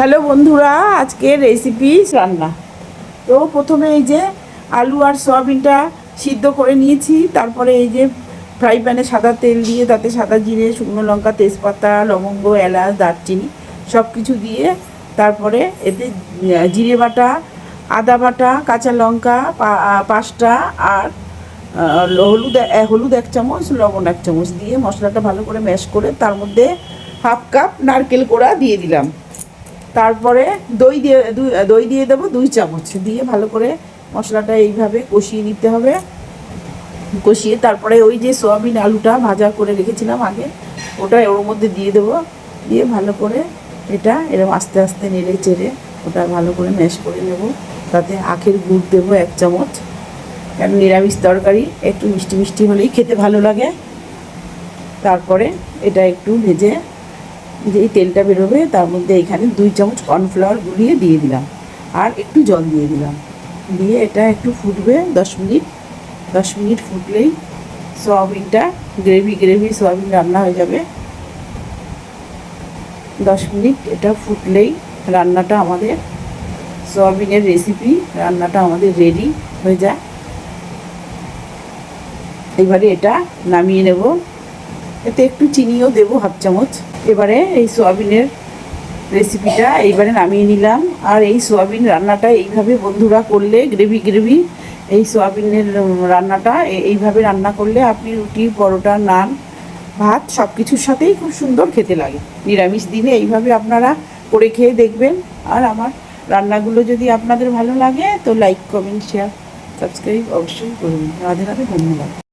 Hello বন্ধুরা আজকে recipe রান্না। তো প্রথমে এই যে আলু আর সয়াবিনটা সিদ্ধ করে নিয়েছি, তারপরে এই যে ফ্রাই প্যানে সাদা তেল দিয়ে, তাতে সাদা জিরে, শুকনো লঙ্কা, তেজপাতা, লবঙ্গ, এলাচ, দারচিনি সব কিছু দিয়ে, তারপরে এতে জিরে বাটা, আদা বাটা, কাঁচা লঙ্কা পাঁচটা আর হলুদ হলুদ এক চামচ, লবণ এক চামচ দিয়ে মশলাটা ভালো করে ম্যাশ করে তার মধ্যে হাফ কাপ নারকেল কোড়া দিয়ে দিলাম। তারপরে দই দিয়ে দই দিয়ে দেবো দুই চামচ। দিয়ে ভালো করে মশলাটা এইভাবে কষিয়ে নিতে হবে। কষিয়ে তারপরে ওই যে সোয়াবিন আলুটা ভাজা করে রেখেছিলাম আগে, ওটা ওর মধ্যে দিয়ে দেবো। দিয়ে ভালো করে এটা এরকম আস্তে আস্তে নেড়ে চেড়ে ওটা ভালো করে ম্যাশ করে নেব। তাতে আখের গুড় দেবো এক চামচ। কারণ নিরামিষ তরকারি, একটু মিষ্টি মিষ্টি হলেই খেতে ভালো লাগে। তারপরে এটা একটু ভেজে যেই তেলটা বেরোবে, তার মধ্যে এখানে দুই চামচ কর্নফ্লাওয়ার গুলিয়ে দিয়ে দিলাম। আর একটু জল দিয়ে দিলাম। দিয়ে এটা একটু ফুটবে দশ মিনিট। দশ মিনিট ফুটলেই সয়াবিনটা গ্রেভি গ্রেভি সয়াবিন রান্না হয়ে যাবে। দশ মিনিট এটা ফুটলেই রান্নাটা আমাদের সয়াবিনের রেসিপি রান্নাটা আমাদের রেডি হয়ে যায়। এবারে এটা নামিয়ে নেব। এতে একটু চিনিও দেবো হাফ চামচ। এবারে এই সোয়াবিনের রেসিপিটা এইবারে নামিয়ে নিলাম। আর এই সোয়াবিন রান্নাটা এইভাবে বন্ধুরা করলে গ্রেভি গ্রেভি এই সোয়াবিনের রান্নাটা এইভাবে রান্না করলে আপনি রুটি, পরোটা, নান, ভাত সব কিছুর সাথেই খুব সুন্দর খেতে লাগে। নিরামিষ দিনে এইভাবে আপনারা করে খেয়ে দেখবেন। আর আমার রান্নাগুলো যদি আপনাদের ভালো লাগে, তো লাইক কমেন্ট শেয়ার সাবস্ক্রাইব অবশ্যই করবেন রাধে রাধে, ধন্যবাদ।